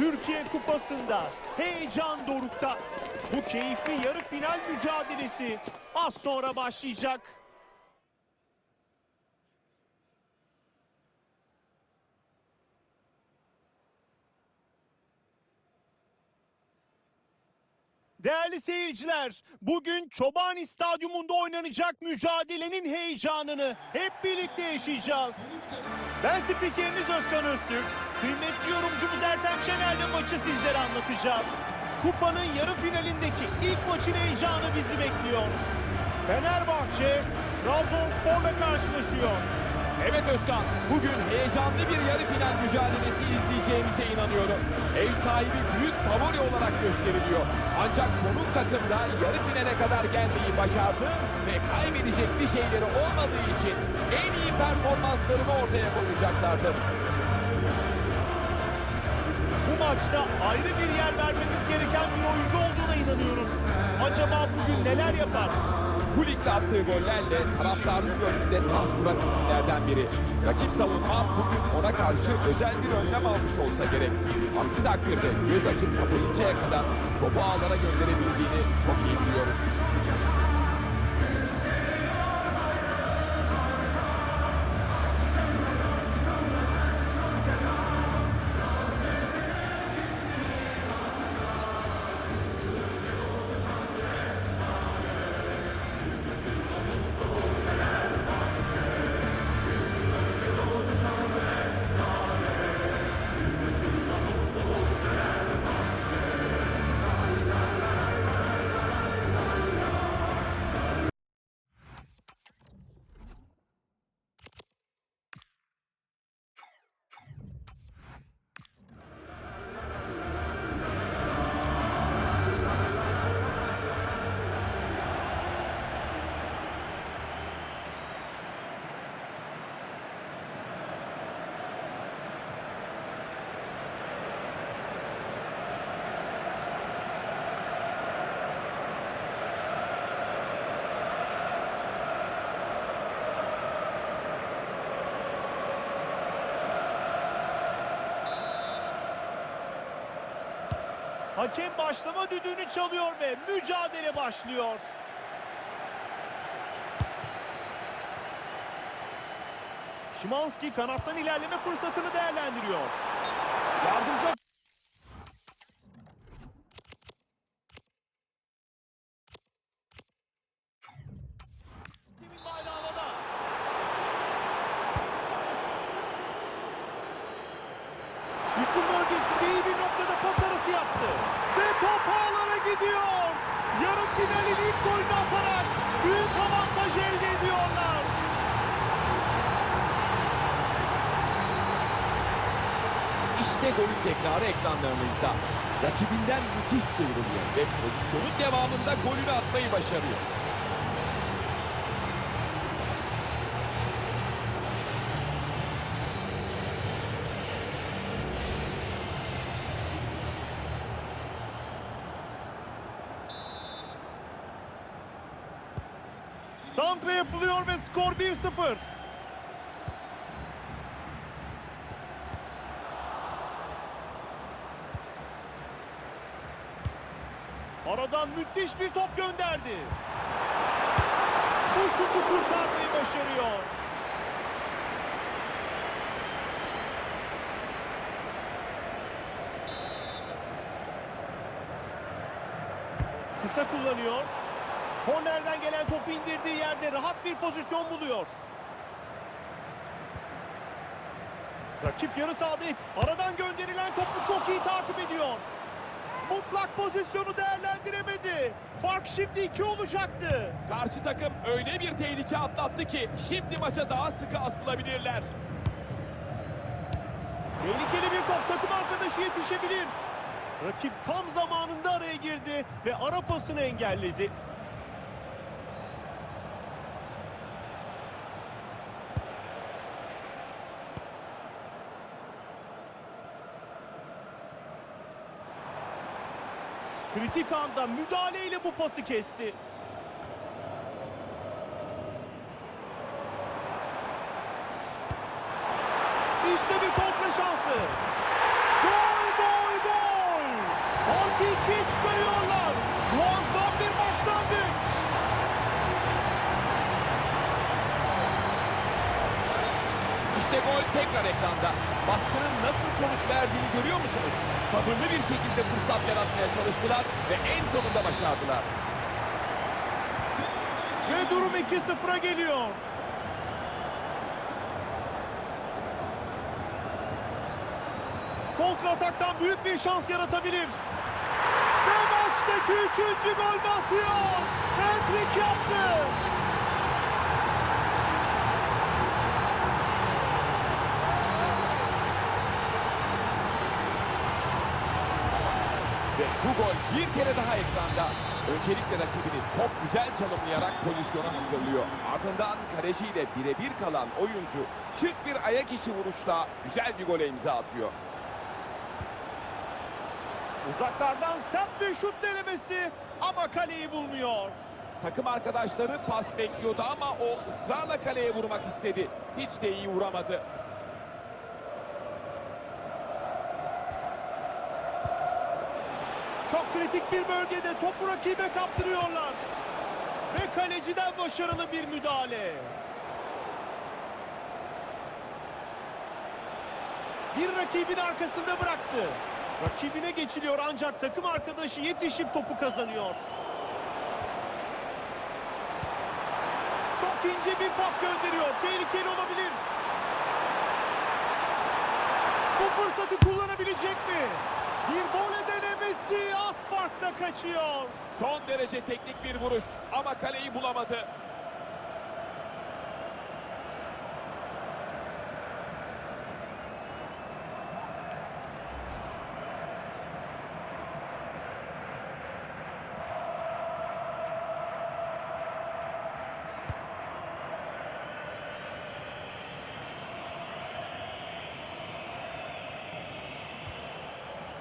Türkiye Kupası'nda heyecan dorukta. Bu keyifli yarı final mücadelesi az sonra başlayacak. Değerli seyirciler, bugün Çobani Stadyumunda oynanacak mücadelenin heyecanını hep birlikte yaşayacağız. Ben spikeriniz Özkan Öztürk. Kıymetli yorumcumuz Ertem Şener'le maçı sizlere anlatacağız. Kupanın yarı finalindeki ilk maçın heyecanı bizi bekliyor. Fenerbahçe Trabzonspor'la karşılaşıyor. Evet Özkan, bugün heyecanlı bir yarı final mücadelesi izleyeceğimize inanıyorum. Ev sahibi büyük favori olarak gösteriliyor. Ancak konuk takım da yarı finale kadar gelmeyi başardı ve kaybedecek bir şeyleri olmadığı için en iyi performanslarını ortaya koyacaklardır. Maçta ayrı bir yer vermemiz gereken bir oyuncu olduğuna inanıyorum. Acaba bugün neler yapar? Bu ligde attığı gollerle taraftarın gönlünde taht kuran isimlerden biri. Rakip savunma bugün ona karşı özel bir önlem almış olsa gerek. Aksi takdirde göz açıp kapayıncaya kadar topu ağlara gönderebildiğini çok iyi biliyoruz. Hakem başlama düdüğünü çalıyor ve mücadele başlıyor. Şimanski kanattan ilerleme fırsatını değerlendiriyor. Yardımcı Santra yapılıyor ve skor 1-0. Aradan müthiş bir top gönderdi. Bu şutu kurtarmayı başarıyor. Kısa kullanıyor. Kornerden gelen topu indirdiği yerde rahat bir pozisyon buluyor. Rakip yarı sahada aradan gönderilen topu çok iyi takip ediyor. Mutlak pozisyonu değerlendiremedi. Fark şimdi iki olacaktı. Karşı takım öyle bir tehlike atlattı ki şimdi maça daha sıkı asılabilirler. Tehlikeli bir top takım arkadaşı yetişebilir. Rakip tam zamanında araya girdi ve ara pasını engelledi. Kritik anda müdahaleyle bu pası kesti. İşte bir kontra şansı. Gol, gol, gol. Farkı ikiye çıkarıyorlar. Muazzam bir başlangıç. İşte gol tekrar ekranda. Baskının nasıl sonuç verdiğini görüyor musunuz? Sabırlı bir şekilde fırsat yaratmaya çalıştılar ve en sonunda başardılar. Ve durum 2-0'a geliyor. Kontrataktan büyük bir şans yaratabilir. Ve maçtaki üçüncü golünü atıyor. Hat-trick yaptı. Bu gol bir kere daha ekranda. Öncelikle rakibini çok güzel çalımlayarak pozisyona hazırlıyor. Ardından kaleciyle birebir kalan oyuncu şık bir ayak içi vuruşla güzel bir gole imza atıyor. Uzaklardan sert bir şut denemesi ama kaleyi bulmuyor. Takım arkadaşları pas bekliyordu ama o ısrarla kaleye vurmak istedi. Hiç de iyi vuramadı. Çok kritik bir bölgede topu rakibe kaptırıyorlar. Ve kaleciden başarılı bir müdahale. Bir rakibin arkasında bıraktı. Rakibine geçiliyor ancak takım arkadaşı yetişip topu kazanıyor. Çok ince bir pas gönderiyor. Tehlikeli olabilir. Bu fırsatı kullanabilecek mi? Bir vole denemesi az farkla kaçıyor. Son derece teknik bir vuruş ama kaleyi bulamadı.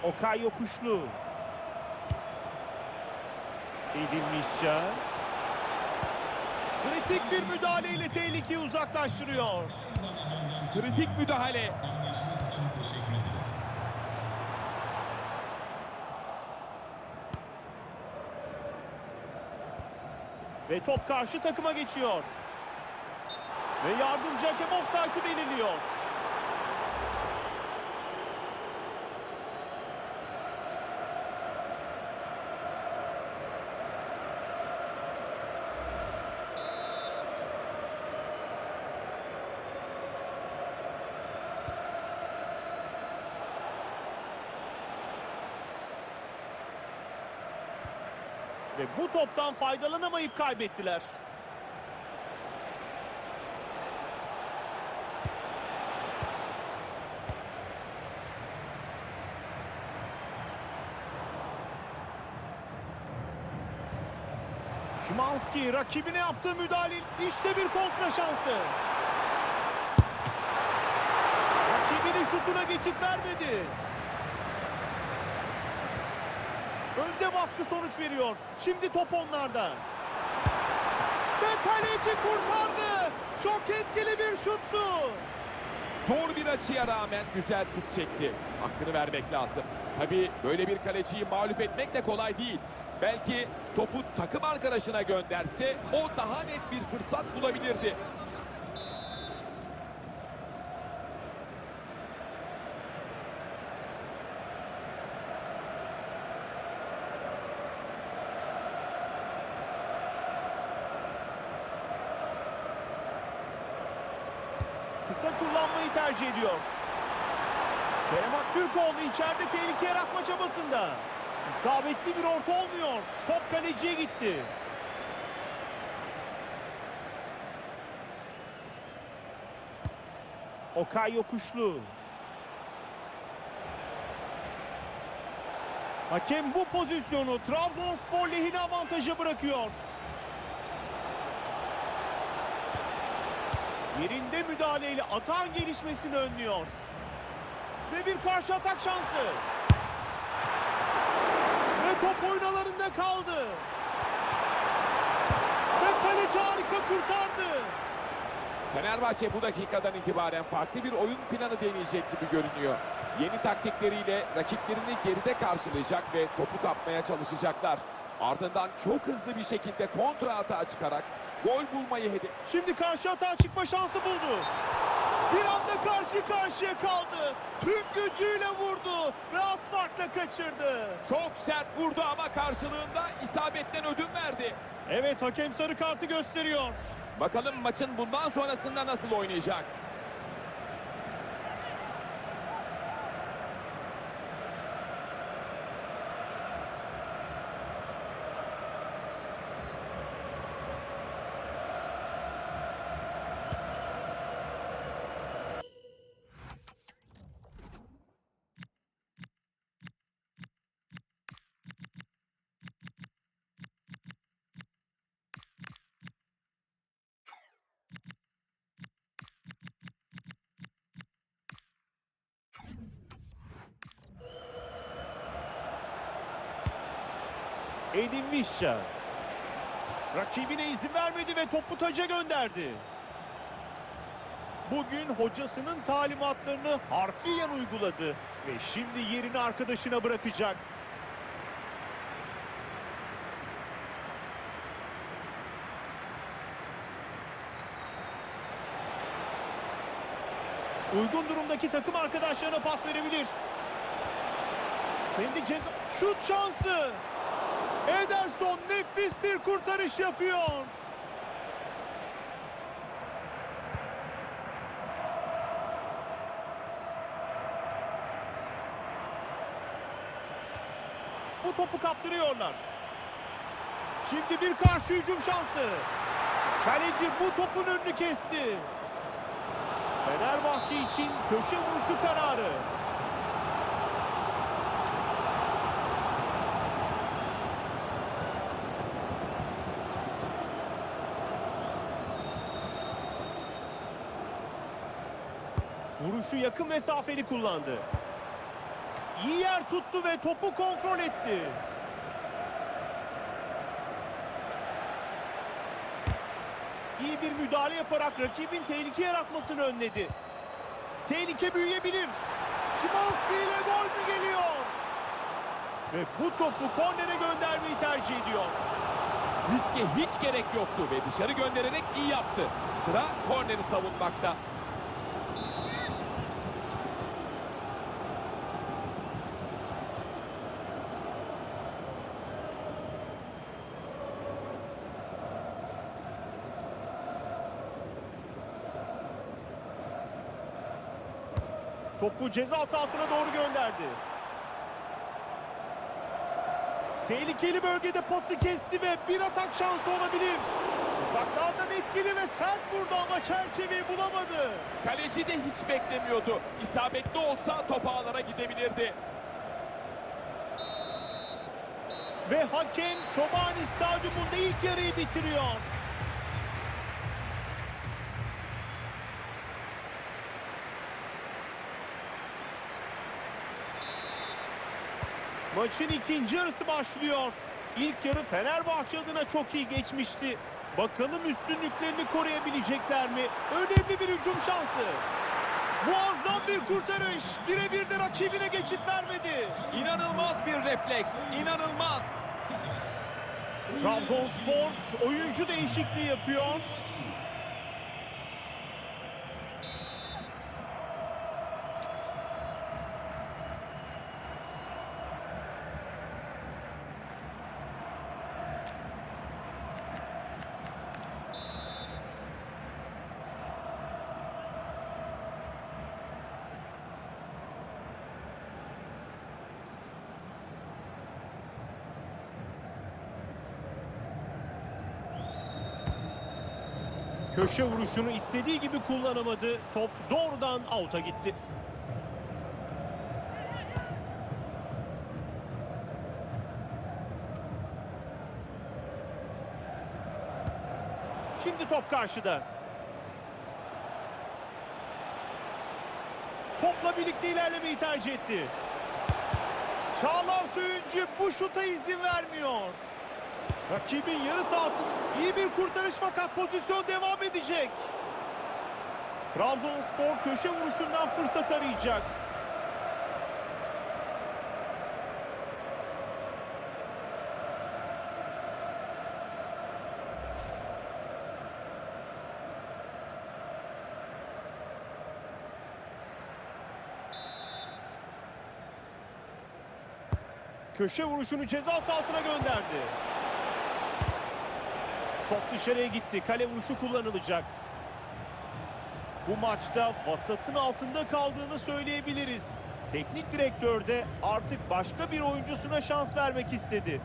Okay Yokuşlu. Edilmişçe. Kritik bir müdahaleyle tehlikeyi uzaklaştırıyor. Kritik müdahale. Ve top karşı takıma geçiyor. Ve yardımcı hakem offside'ı belirliyor. Ve bu toptan faydalanamayıp kaybettiler. Şimanski rakibine yaptığı müdahale işte bir kontra şansı. Rakibinin şutuna geçit vermedi. Önde baskı sonuç veriyor. Şimdi top onlarda. Ve kaleci kurtardı. Çok etkili bir şuttu. Zor bir açıya rağmen güzel şut çekti. Hakkını vermek lazım. Tabii böyle bir kaleciyi mağlup etmek de kolay değil. Belki topu takım arkadaşına gönderse o daha net bir fırsat bulabilirdi. Kısa kullanmayı tercih ediyor. Kerem Aktürkoğlu içeride tehlike yaratma çabasında. İsabetli bir orta olmuyor. Top kaleciye gitti. Okay Yokuşlu. Hakem bu pozisyonu Trabzonspor lehine avantaja bırakıyor. Yerinde müdahaleyle atağın gelişmesini önlüyor. Ve bir karşı atak şansı. Ve top oyun alanında kaldı. Ve kaleci harika kurtardı. Fenerbahçe bu dakikadan itibaren farklı bir oyun planı deneyecek gibi görünüyor. Yeni taktikleriyle rakiplerini geride karşılayacak ve topu kapmaya çalışacaklar. Ardından çok hızlı bir şekilde kontra atağa çıkarak gol bulmayı hedef. Şimdi karşı atağa çıkma şansı buldu. Bir anda karşı karşıya kaldı. Tüm gücüyle vurdu ve az farkla kaçırdı. Çok sert vurdu ama karşılığında isabetten ödün verdi. Evet hakem sarı kartı gösteriyor. Bakalım maçın bundan sonrasında nasıl oynayacak? Edin Visca. Rakibine izin vermedi ve topu taca gönderdi. Bugün hocasının talimatlarını harfiyen uyguladı ve şimdi yerini arkadaşına bırakacak. Uygun durumdaki takım arkadaşlarına pas verebilir. Kendi ceza... Şut şansı! Ederson nefis bir kurtarış yapıyor. Bu topu kaptırıyorlar. Şimdi bir karşı hücum şansı. Kaleci bu topun önünü kesti. Fenerbahçe için köşe vuruşu kararı. Vuruşu yakın mesafeli kullandı. İyi yer tuttu ve topu kontrol etti. İyi bir müdahale yaparak rakibin tehlike yaratmasını önledi. Tehlike büyüyebilir. Şimanski ile gol mü geliyor? Ve bu topu kornere göndermeyi tercih ediyor. Riske hiç gerek yoktu ve dışarı göndererek iyi yaptı. Sıra korneri savunmakta. Topu ceza sahasına doğru gönderdi. Tehlikeli bölgede pası kesti ve bir atak şansı olabilir. Uzaklardan etkili ve sert vurdu ama çerçeveyi bulamadı. Kaleci de hiç beklemiyordu. İsabetli olsa top ağlara gidebilirdi. Ve hakem Çobani Stadyumunda ilk yarıyı bitiriyor. Maçın ikinci yarısı başlıyor. İlk yarı Fenerbahçe adına çok iyi geçmişti. Bakalım üstünlüklerini koruyabilecekler mi? Önemli bir hücum şansı. Muazzam bir kurtarış. Birebir de rakibine geçit vermedi. İnanılmaz bir refleks. İnanılmaz. Trabzonspor oyuncu değişikliği yapıyor. Köşe vuruşunu istediği gibi kullanamadı. Top doğrudan out'a gitti. Şimdi top karşıda. Topla birlikte ilerlemeyi tercih etti. Çağlar Söyüncü bu şuta izin vermiyor. Rakibin yarı sahası iyi bir kurtarış fakat pozisyon devam edecek. Trabzonspor köşe vuruşundan fırsat arayacak. Köşe vuruşunu ceza sahasına gönderdi. Top dışarıya gitti. Kale vuruşu kullanılacak. Bu maçta vasatın altında kaldığını söyleyebiliriz. Teknik direktör de artık başka bir oyuncusuna şans vermek istedi.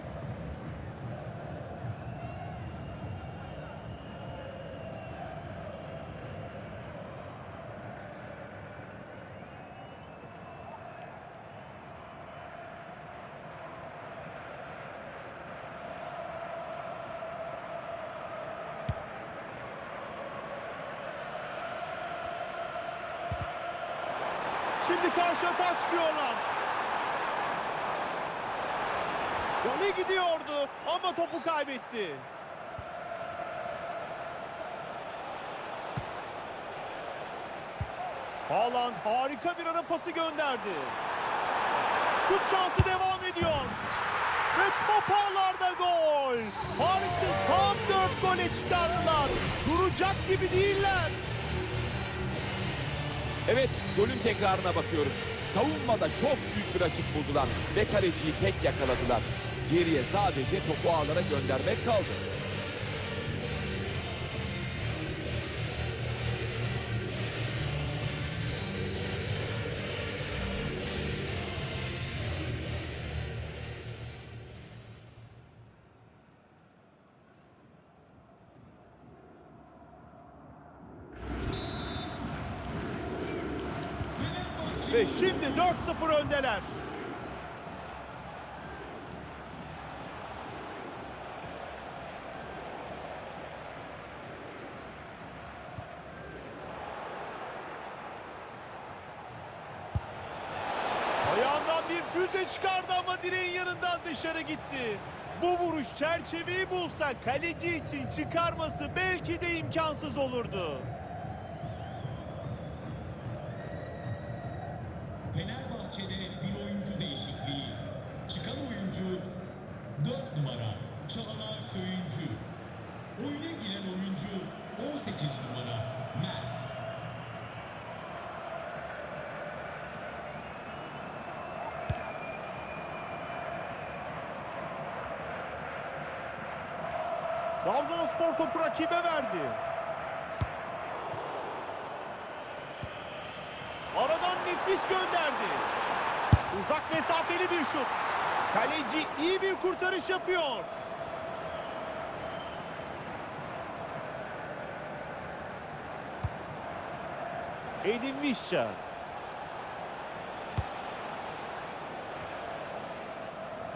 Şimdi karşı atağa çıkıyorlar. Gole gidiyordu ama topu kaybetti. Haaland harika bir ara pası gönderdi. Şut şansı devam ediyor. Ve top ağlarda gol. Farkı tam 4 gole çıkardılar. Duracak gibi değiller. Evet, golün tekrarına bakıyoruz. Savunmada çok büyük bir açık buldular ve kaleciyi tek yakaladılar. Geriye sadece topu ağlara göndermek kaldı. Ve şimdi 4-0 öndeler. Ayağından bir füze çıkardı ama direğin yanından dışarı gitti. Bu vuruş çerçeveyi bulsa kaleci için çıkarması belki de imkansız olurdu. Fenerbahçe'de bir oyuncu değişikliği. Çıkan oyuncu 4 numara Çağlar Söyüncü. Oyuna giren oyuncu 18 numara Mert. Trabzonspor topu rakibe verdi. Aradan nefis gönderdi. Uzak mesafeli bir şut. Kaleci iyi bir kurtarış yapıyor. Edin Visca.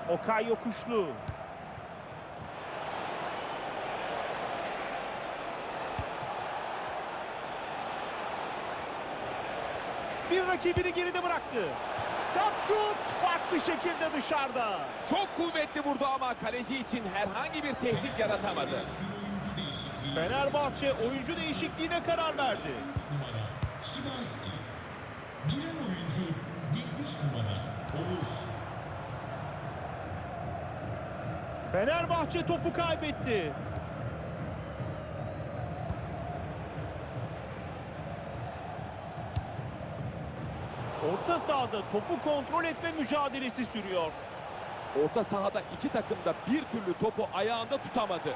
Okay Yokuşlu. Rakibini geride bıraktı. Sert şut farklı şekilde dışarıda. Çok kuvvetli vurdu ama kaleci için herhangi bir tehdit yaratamadı. Fenerbahçe oyuncu değişikliğine karar verdi. 3 numara Şimanski. Giren oyuncu 70 numara Oğuz. Fenerbahçe topu kaybetti. Orta sahada topu kontrol etme mücadelesi sürüyor. Orta sahada iki takım da bir türlü topu ayağında tutamadı.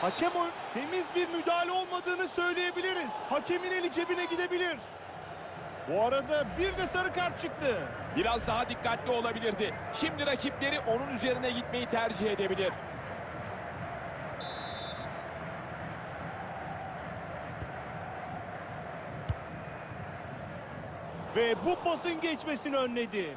Hakem oyun temiz bir müdahale olmadığını söyleyebiliriz. Hakemin eli cebine gidebilir. Bu arada bir de sarı kart çıktı. Biraz daha dikkatli olabilirdi. Şimdi rakipleri onun üzerine gitmeyi tercih edebilir. Ve bu pasın geçmesini önledi.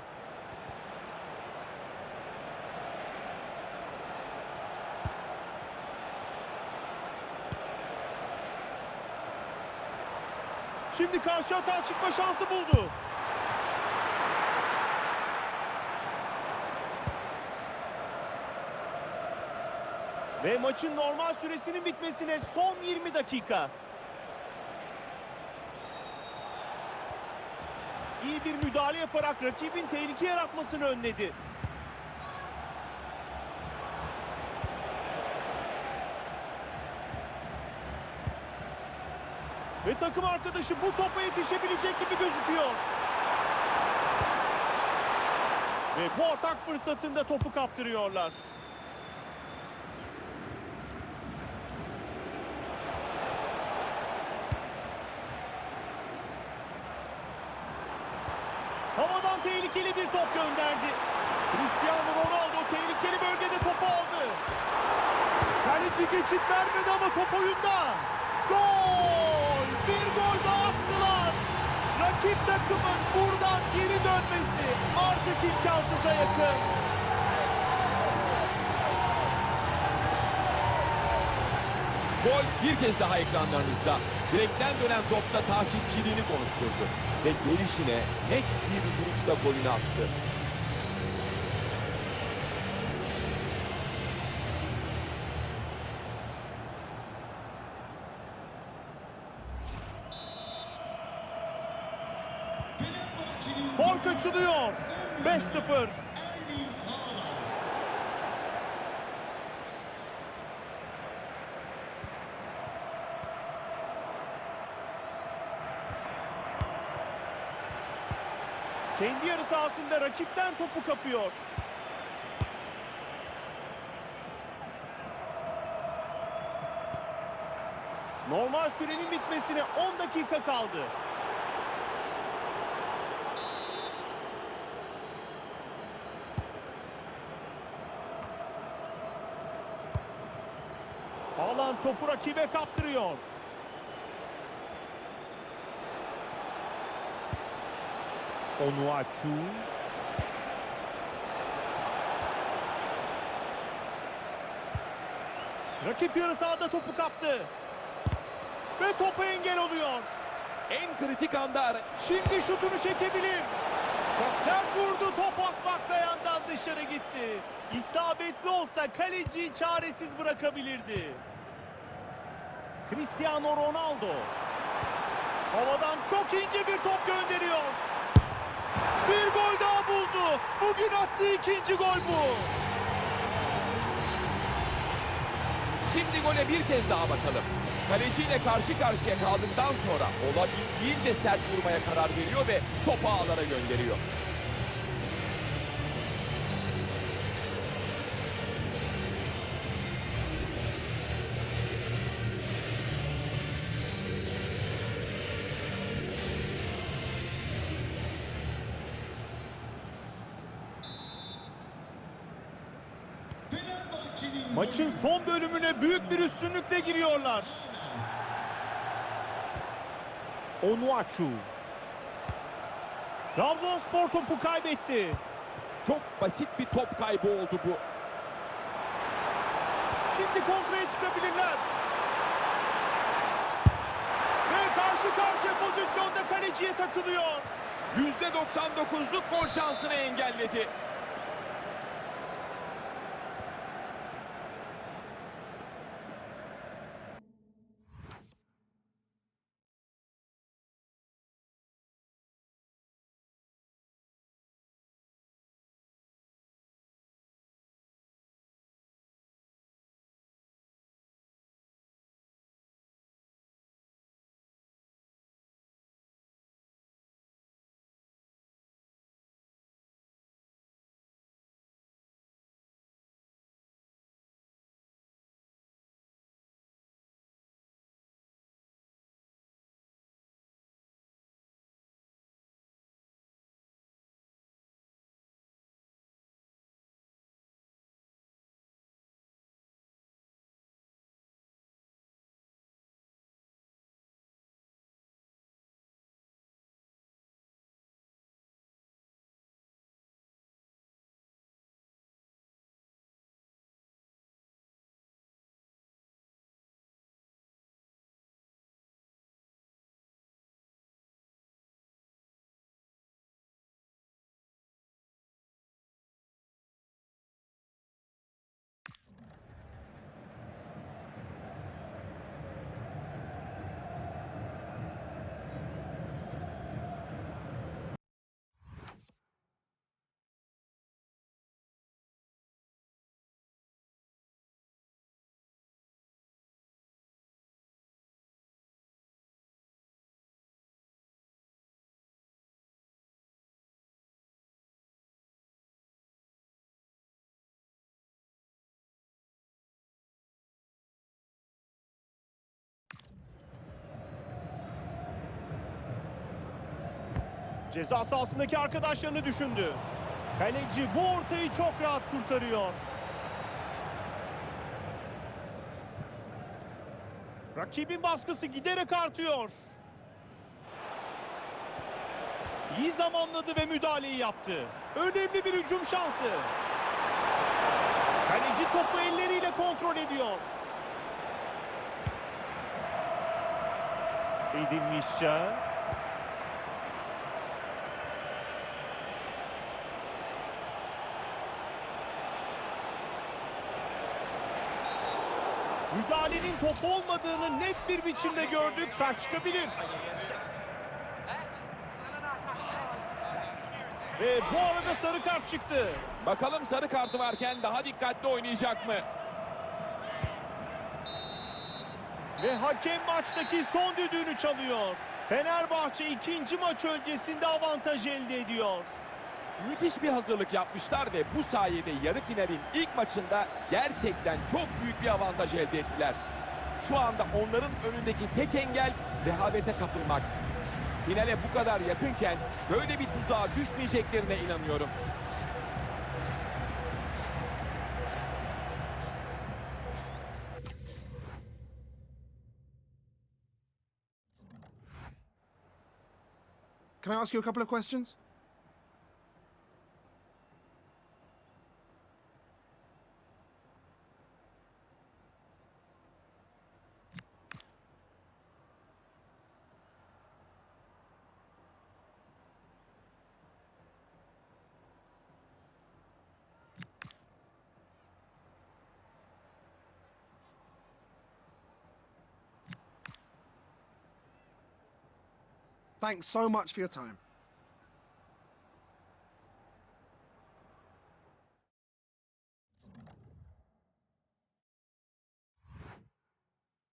Şimdi karşı hata çıkma şansı buldu. Ve maçın normal süresinin bitmesine son 20 dakika. İyi bir müdahale yaparak rakibin tehlike yaratmasını önledi. Ve takım arkadaşı bu topa yetişebilecek gibi gözüküyor. Ve bu atak fırsatında topu kaptırıyorlar. Havadan tehlikeli bir top gönderdi. Cristiano Ronaldo tehlikeli bölgede topu aldı. Kaleci geçit vermedi ama top oyunda. Gol! Bir gol daha attılar. Rakip takımın buradan geri dönmesi artık imkansıza yakın. Gol bir kez daha ekranlarınızda. Direkten dönen topta takipçiliğini konuşturdu. Ve gelişine net bir vuruşla golünü attı. Fark açılıyor. 5-0. Kendi yarı sahasında rakipten topu kapıyor. Normal sürenin bitmesine 10 dakika kaldı. Haaland topu rakibe kaptırıyor. Onuachu. Rakip yarı sahada topu kaptı. Ve topa engel oluyor. En kritik anda Şimdi şutunu çekebilir. Çok sert vurdu. Top asfalt yandan dışarı gitti. İsabetli olsa kaleciyi çaresiz bırakabilirdi. Cristiano Ronaldo. Havadan çok ince bir top gönderiyor. Bir gol daha buldu. Bugün attığı ikinci gol bu. Şimdi gole bir kez daha bakalım. Kaleciyle karşı karşıya kaldıktan sonra olabildiğince sert vurmaya karar veriyor ve topu ağlara gönderiyor. Maçın son bölümüne büyük bir üstünlükle giriyorlar. Onuachu. Trabzonspor topu kaybetti. Çok basit bir top kaybı oldu bu. Şimdi kontraya çıkabilirler. Ve karşı karşıya pozisyonda kaleciye takılıyor. %99'luk gol şansını engelledi. Ceza sahasındaki arkadaşlarını düşündü. Kaleci bu ortayı çok rahat kurtarıyor. Rakibin baskısı giderek artıyor. İyi zamanladı ve müdahaleyi yaptı. Önemli bir hücum şansı. Kaleci topu elleriyle kontrol ediyor. Edilmişçe. Müdahalenin top olmadığını net bir biçimde gördük. Kart çıkabilir. Ve bu arada sarı kart çıktı. Bakalım sarı kartı varken daha dikkatli oynayacak mı? Ve hakem maçtaki son düdüğünü çalıyor. Fenerbahçe ikinci maç öncesinde avantaj elde ediyor. Müthiş bir hazırlık yapmışlar ve bu sayede yarı finalin ilk maçında gerçekten çok büyük bir avantaj elde ettiler. Şu anda onların önündeki tek engel rehavete kapılmak. Finale bu kadar yakınken böyle bir tuzağa düşmeyeceklerine inanıyorum. Can I ask you a couple of questions? Thanks so much for your time.